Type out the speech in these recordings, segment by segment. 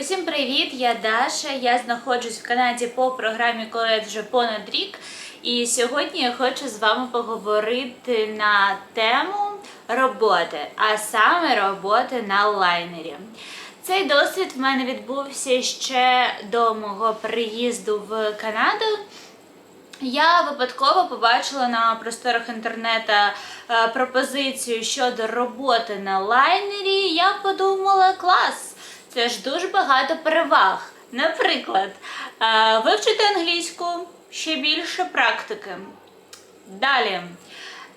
Усім привіт! Я Даша. Я знаходжусь в Канаді по програмі Коед вже понад рік. І сьогодні я хочу з вами поговорити на тему роботи, а саме роботи на лайнері. Цей досвід в мене відбувся ще до мого приїзду в Канаду. Я випадково побачила на просторах інтернету е, пропозицію щодо роботи на лайнері. Я подумала, клас, це ж дуже багато переваг. Наприклад, е, вивчити англійську, ще більше практики. Далі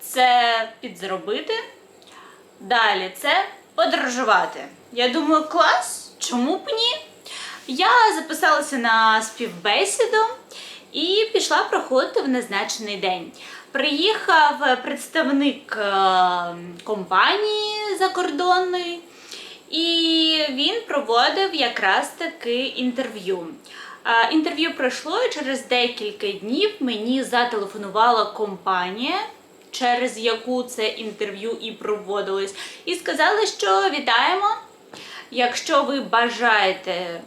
це підзаробити. Далі це подорожувати. Я думаю, клас, чому б ні? Я записалася на співбесіду і пішла проходити в назначений день. Приїхав представник е, компанії закордонної, і він проводив якраз таки інтерв'ю. Інтерв'ю пройшло і через декілька днів мені зателефонувала компанія, через яку це інтерв'ю і проводилось, і сказали, що вітаємо. Якщо ви бажаєте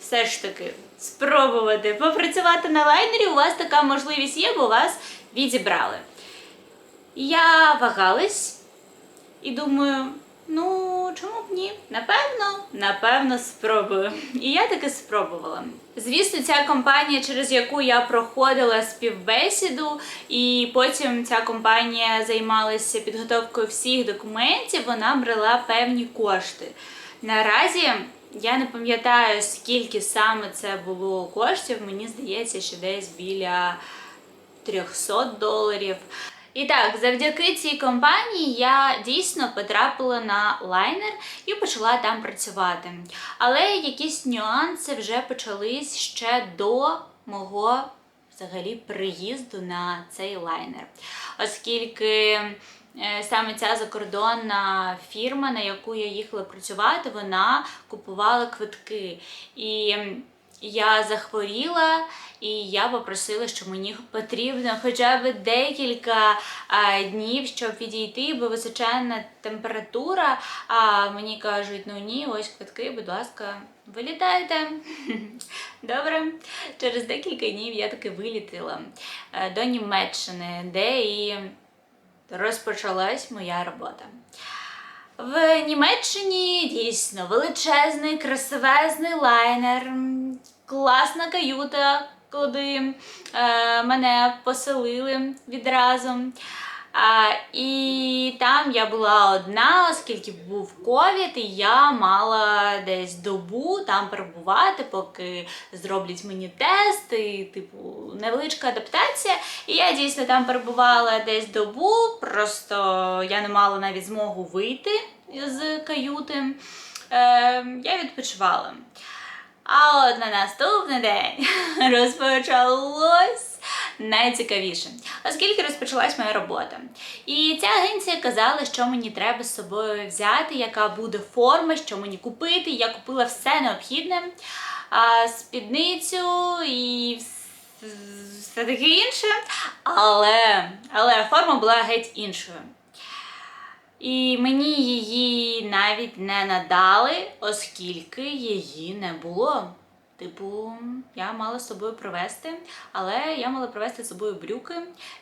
все ж таки спробувати попрацювати на лайнері, у вас така можливість є, бо вас відібрали. Я вагалась і думаю, ну чому б ні? Напевно, напевно, спробую. І я таки спробувала. Звісно, ця компанія, через яку я проходила співбесіду, і потім ця компанія займалася підготовкою всіх документів, вона брала певні кошти. Наразі я не пам'ятаю, скільки саме це було коштів. Мені здається, що десь біля 300 доларів. І так, завдяки цій компанії я дійсно потрапила на лайнер і почала там працювати. Але якісь нюанси вже почались ще до мого взагалі приїзду на цей лайнер. Оскільки е, саме ця закордонна фірма, на яку я їхала працювати, вона купувала квитки. І я захворіла, і я попросила, що мені потрібно хоча б декілька а, днів, щоб відійти, бо височенна температура. А мені кажуть, ну ні, ось квитки, будь ласка, вилітайте. Добре. Через декілька днів я таки вилітила е, до Німеччини, де і розпочалась моя робота. В Німеччині дійсно величезний, красивезний лайнер, класна каюта, куди е, мене поселили відразу. А, і там я була одна, оскільки був ковід, і я мала десь добу там перебувати, поки зроблять мені тест, і, типу, невеличка адаптація. І я дійсно там перебувала десь добу, просто я не мала навіть змогу вийти з каюти. Е, я відпочивала. А от на наступний день розпочалось найцікавіше, оскільки розпочалась моя робота. І ця агенція казала, що мені треба з собою взяти, яка буде форма, що мені купити. Я купила все необхідне, а, спідницю і все таке інше. Але, але форма була геть іншою. І мені її навіть не надали, оскільки її не було. Типу, я мала з собою привезти, але я мала привезти з собою брюки,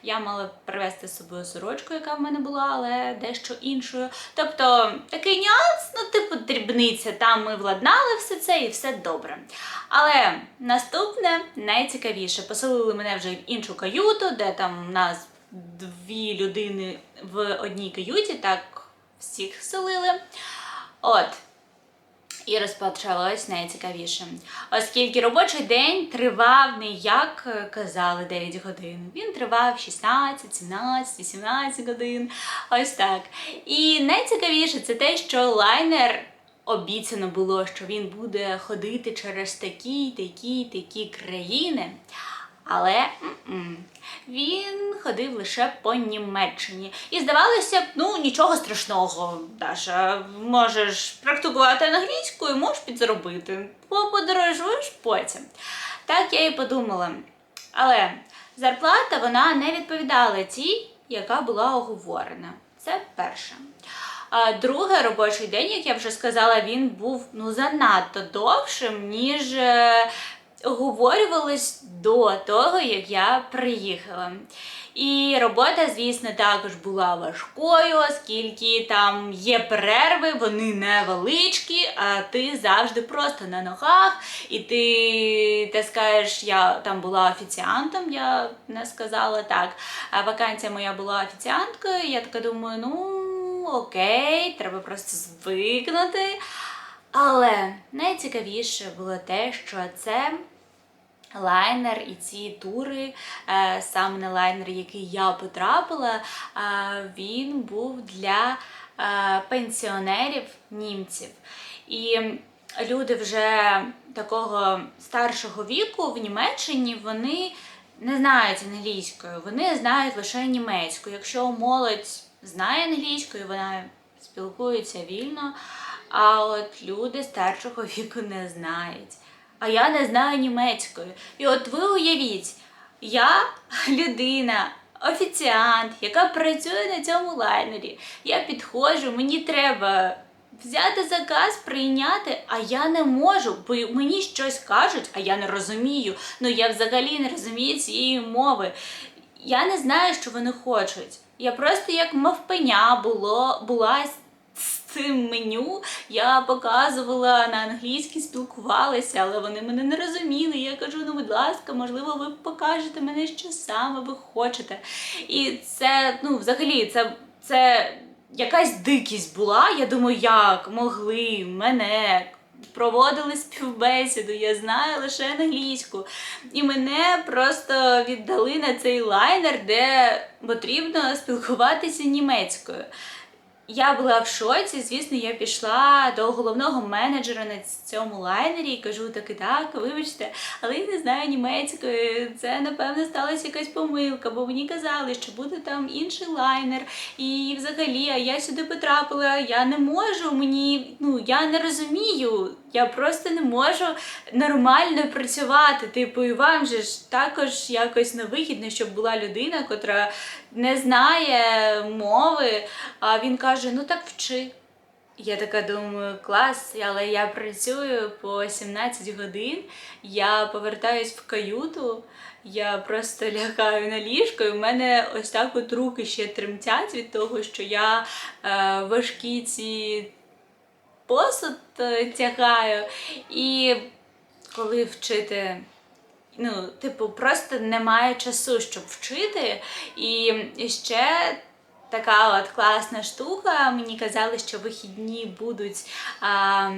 я мала привезти з собою сорочку, яка в мене була, але дещо іншою. Тобто такий нюанс, ну, типу, дрібниця, там ми владнали все це і все добре. Але наступне найцікавіше, поселили мене вже в іншу каюту, де там у нас дві людини в одній каюті, так всіх селили. От. І розпочалось найцікавіше. Оскільки робочий день тривав не як е, казали 9 годин. Він тривав 16, 17, 18 годин. Ось так. І найцікавіше це те, що лайнер обіцяно було, що він буде ходити через такі, такі, такі країни. Але він ходив лише по Німеччині. І здавалося б, ну нічого страшного, Даша. Можеш практикувати англійську і можеш підзаробити. Подорожуєш потім. Так я і подумала. Але зарплата вона не відповідала тій, яка була оговорена. Це перше. А другий робочий день, як я вже сказала, він був ну занадто довшим, ніж оговорювалось до того, як я приїхала. І робота, звісно, також була важкою, оскільки там є перерви, вони невеличкі, а ти завжди просто на ногах, і ти таскаєш, я там була офіціантом, я не сказала так. А вакансія моя була офіціанткою. Я така думаю, ну окей, треба просто звикнути. Але найцікавіше було те, що це лайнер і ці тури, е, саме на лайнер, який я потрапила, е, він був для е, пенсіонерів німців. І люди вже такого старшого віку в Німеччині вони не знають англійською, вони знають лише німецьку. Якщо молодь знає англійською, вона спілкується вільно. А от люди старшого віку не знають. А я не знаю німецької. І от ви уявіть, я людина, офіціант, яка працює на цьому лайнері. Я підходжу, мені треба взяти заказ, прийняти, а я не можу, бо мені щось кажуть, а я не розумію. Ну я взагалі не розумію цієї мови. Я не знаю, що вони хочуть. Я просто як мавпеня було, була цим меню. Я показувала на англійській, спілкувалася, але вони мене не розуміли. Я кажу, ну будь ласка, можливо, ви покажете мене, що саме ви хочете. І це, ну, взагалі, це. це якась дикість була. Я думаю, як могли мене. Проводили співбесіду, я знаю лише англійську. І мене просто віддали на цей лайнер, де потрібно спілкуватися німецькою. Я була в шоці, звісно, я пішла до головного менеджера на цьому лайнері і кажу так і так, вибачте, але я не знаю німецької. Це напевно сталася якась помилка, бо мені казали, що буде там інший лайнер. І взагалі, а я сюди потрапила, я не можу, мені ну я не розумію. Я просто не можу нормально працювати. Типу, і вам же ж також якось невигідно, щоб була людина, котра не знає мови. А він каже: ну так вчи. Я така думаю, клас, але я працюю по 17 годин, я повертаюсь в каюту, я просто лягаю на ліжко, і в мене ось так от руки ще тремтять від того, що я е, важкі ці посуд е, тягаю. І коли вчити, ну, типу, просто немає часу, щоб вчити. І ще така от класна штука. Мені казали, що вихідні будуть. А,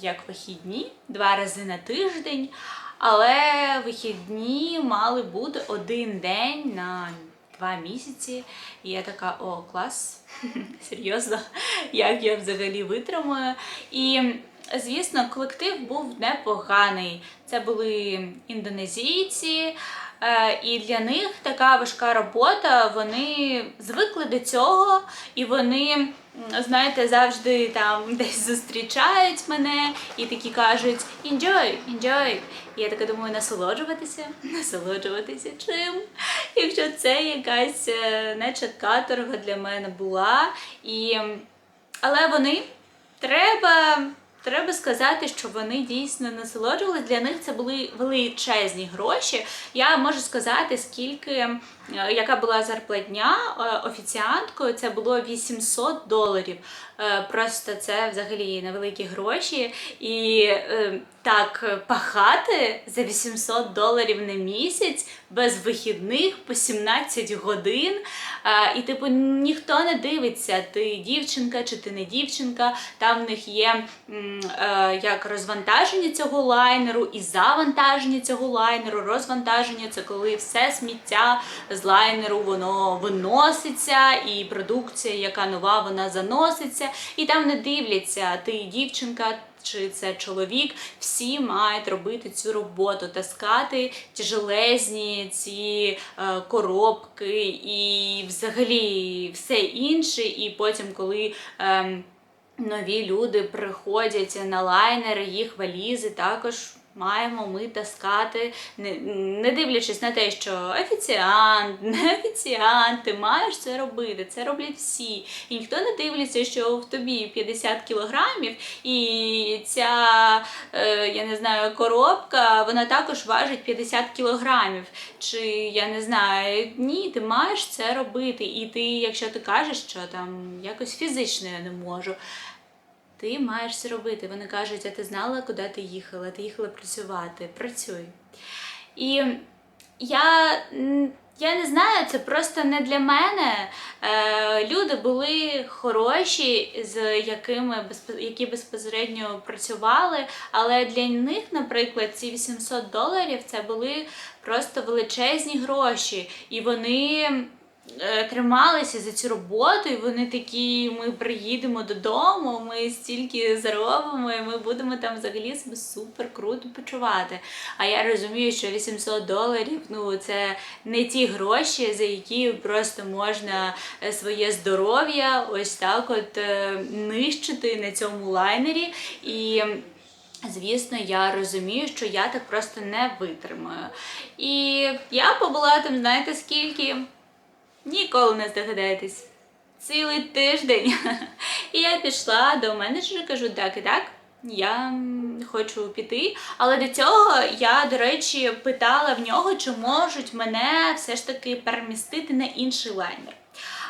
як вихідні, два рази на тиждень, але вихідні мали бути один день на два місяці. І я така, о, клас, серйозно, як я взагалі витримую. І, звісно, колектив був непоганий. Це були індонезійці. Е, і для них така важка робота, вони звикли до цього, і вони, знаєте, завжди там десь зустрічають мене і такі кажуть enjoy, enjoy. Я така думаю, насолоджуватися, насолоджуватися чим? Якщо це якась е, наче каторга для мене була. І... Але вони треба. Треба сказати, що вони дійсно насолоджувалися. Для них це були величезні гроші. Я можу сказати, скільки, яка була зарплатня е, офіціанткою, це було 800 доларів. Е, просто це взагалі невеликі гроші. І так пахати за 800 доларів на місяць без вихідних по 17 годин. І, типу, ніхто не дивиться, ти дівчинка чи ти не дівчинка. Там в них є е, як розвантаження цього лайнеру і завантаження цього лайнеру. Розвантаження це коли все сміття з лайнеру воно виноситься, і продукція, яка нова, вона заноситься. І там не дивляться, ти дівчинка чи це чоловік, всі мають робити цю роботу, таскати тяжелезні ці е, коробки і взагалі все інше. І потім, коли е, нові люди приходять на лайнери, їх валізи також маємо ми таскати, не, не дивлячись на те, що офіціант, не офіціант, ти маєш це робити. Це роблять всі. І ніхто не дивиться, що в тобі 50 кілограмів, і ця, е, я не знаю, коробка, вона також важить 50 кілограмів. Чи я не знаю, ні, ти маєш це робити. І ти, якщо ти кажеш, що там якось фізично я не можу. Ти маєш це робити. Вони кажуть, а ти знала, куди ти їхала? Ти їхала працювати, працюй. І я, я не знаю, це просто не для мене. Е, люди були хороші, з якими які безпосередньо працювали, але для них, наприклад, ці 800 доларів це були просто величезні гроші. І вони трималися за цю роботу, і вони такі: ми приїдемо додому, ми стільки заробимо, і ми будемо там взагалі себе супер круто почувати. А я розумію, що 800 доларів ну це не ті гроші, за які просто можна е, своє здоров'я ось так от е, нищити на цьому лайнері. І Звісно, я розумію, що я так просто не витримаю. І я побула там, знаєте скільки? Ніколи не здогадаєтесь. Цілий тиждень. І я пішла до менеджера, кажу, так і так. Я хочу піти, але до цього я, до речі, питала в нього, чи можуть мене все ж таки перемістити на інший лайнер.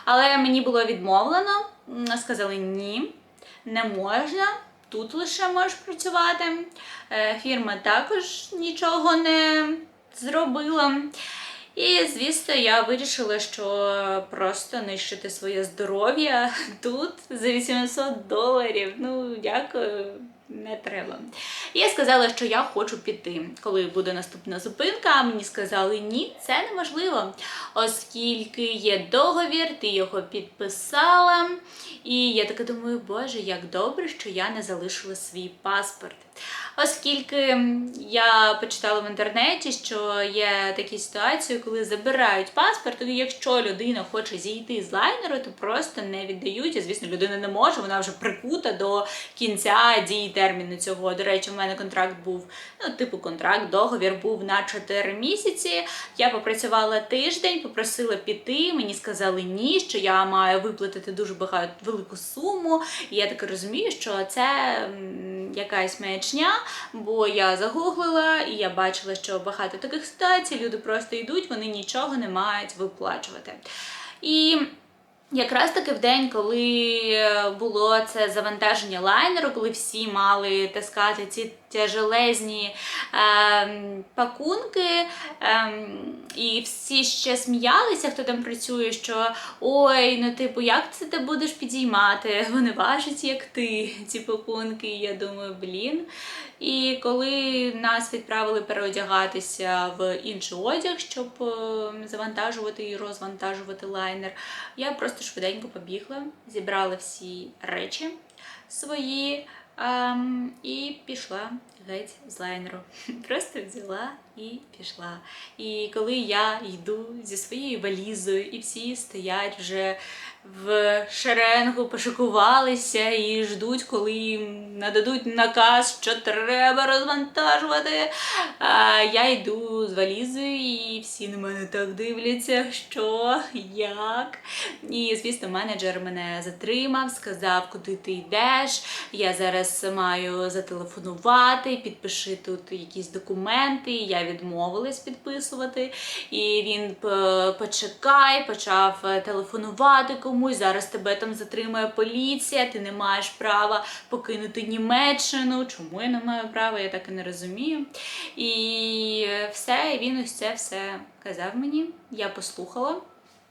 Але мені було відмовлено, сказали ні, не можна. Тут лише можеш працювати. Е, Фірма також нічого не зробила. І, звісно, я вирішила, що просто нищити своє здоров'я тут за 800 доларів. Ну, дякую, не треба. Я сказала, що я хочу піти. Коли буде наступна зупинка, мені сказали, ні, це неможливо, оскільки є договір, ти його підписала. І я така думаю, боже, як добре, що я не залишила свій паспорт. Оскільки я почитала в інтернеті, що є такі ситуації, коли забирають паспорт, і якщо людина хоче зійти з лайнеру, то просто не віддають. І, звісно, людина не може, вона вже прикута до кінця дії терміну цього. До речі, в мене контракт був, ну, типу контракт, договір був на 4 місяці. Я попрацювала тиждень, попросила піти. Мені сказали ні, що я маю виплатити дуже багато велику суму. І я так розумію, що це якась маячня, бо я загуглила і я бачила, що багато таких ситуацій. Люди просто йдуть, вони нічого не мають виплачувати. І Якраз таки в день, коли було це завантаження лайнеру, коли всі мали таскати ці тяжелезні ем, пакунки, ем, і всі ще сміялися, хто там працює, що ой, ну типу, як це ти будеш підіймати? Вони важать, як ти, ці пакунки. Я думаю, блін. І коли нас відправили переодягатися в інший одяг, щоб е, завантажувати і розвантажувати лайнер, я просто швиденько побігла, зібрала всі речі свої ем, і пішла геть з лайнеру. Просто взяла і пішла. І коли я йду зі своєю валізою, і всі стоять вже в шеренгу, пошикувалися і ждуть, коли їм нададуть наказ, що треба розвантажувати. А я йду з валізою, і всі на мене так дивляться, що, як. І, звісно, менеджер мене затримав, сказав, куди ти йдеш. Я зараз маю зателефонувати, підпиши тут якісь документи. Я відмовилась підписувати. І він п- почекай, почав е, телефонувати комусь. Зараз тебе там затримає поліція, ти не маєш права покинути Німеччину. Чому я не маю права? Я так і не розумію. І все, він ось це все казав мені. Я послухала.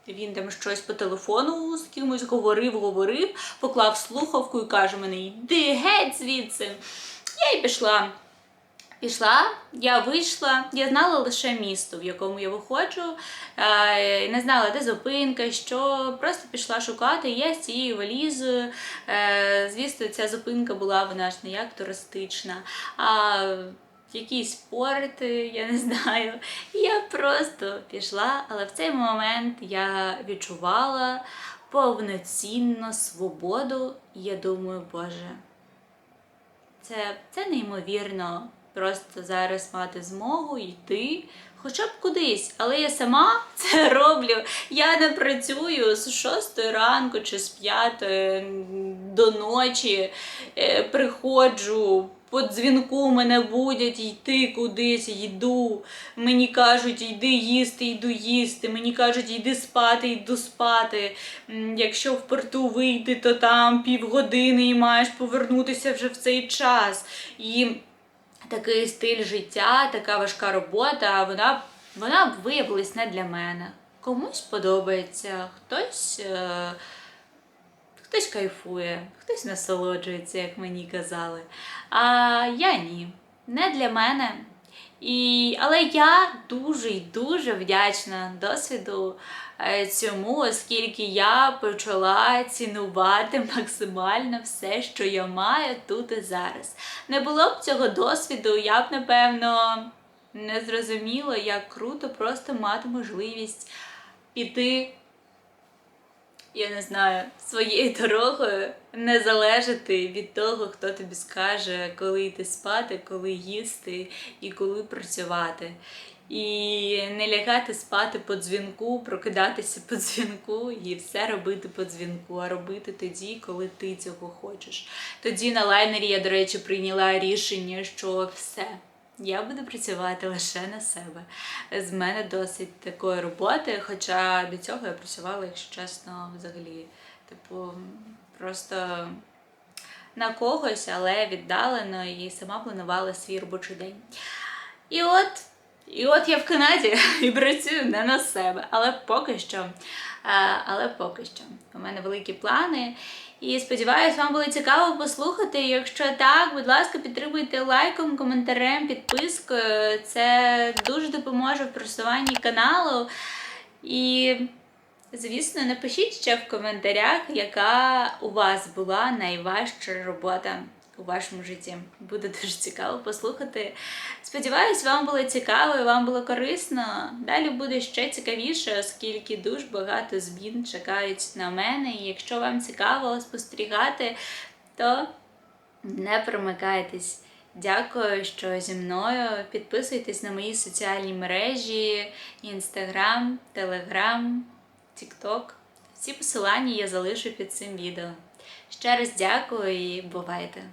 Він там щось по телефону з кимось говорив, говорив, поклав слухавку і каже мені: йди геть звідси. Я й пішла. Пішла, я вийшла, я знала лише місто, в якому я виходжу, е, не знала, де зупинка, що просто пішла шукати. Я з цією валізою. Е, звісно, ця зупинка була вона ж не як туристична, а якийсь порт, я не знаю. Я просто пішла, але в цей момент я відчувала повноцінну свободу. І я думаю, Боже, це, це неймовірно просто зараз мати змогу йти хоча б кудись. Але я сама це роблю. Я не працюю з 6 ранку чи з 5 до ночі. Е, Приходжу. По дзвінку мене будять йти кудись, йду. Мені кажуть, йди їсти, йду їсти. Мені кажуть, йди спати, йду спати. Якщо в порту вийти, то там півгодини і маєш повернутися вже в цей час. І такий стиль життя, така важка робота, вона, вона виявилась не для мене. Комусь подобається, хтось. Е- Хтось кайфує, хтось насолоджується, як мені казали. А я ні, не для мене. І, але я дуже і дуже вдячна досвіду е, цьому, оскільки я почала цінувати максимально все, що я маю тут і зараз. Не було б цього досвіду, я б напевно не зрозуміла, як круто просто мати можливість піти я не знаю, своєю дорогою не залежати від того, хто тобі скаже, коли йти спати, коли їсти і коли працювати. І не лягати спати по дзвінку, прокидатися по дзвінку і все робити по дзвінку, а робити тоді, коли ти цього хочеш. Тоді на лайнері я, до речі, прийняла рішення, що все. Я буду працювати лише на себе. З мене досить такої роботи, хоча до цього я працювала, якщо чесно, взагалі, типу, просто на когось, але віддалено і сама планувала свій робочий день. І от, і от я в Канаді і працюю не на себе, але поки що. е, Але поки що. У мене великі плани. І сподіваюсь, вам було цікаво послухати. Якщо так, будь ласка, підтримуйте лайком, коментарем, підпискою. Це дуже допоможе в просуванні каналу. І, звісно, напишіть ще в коментарях, яка у вас була найважча робота у вашому житті. Буде дуже цікаво послухати. Сподіваюсь, вам було цікаво і вам було корисно. Далі буде ще цікавіше, оскільки дуже багато змін чекають на мене. І якщо вам цікаво спостерігати, то не примикайтесь. Дякую, що зі мною. Підписуйтесь на мої соціальні мережі: Інстаграм, Телеграм, Тікток. Всі посилання я залишу під цим відео. Ще раз дякую і бувайте!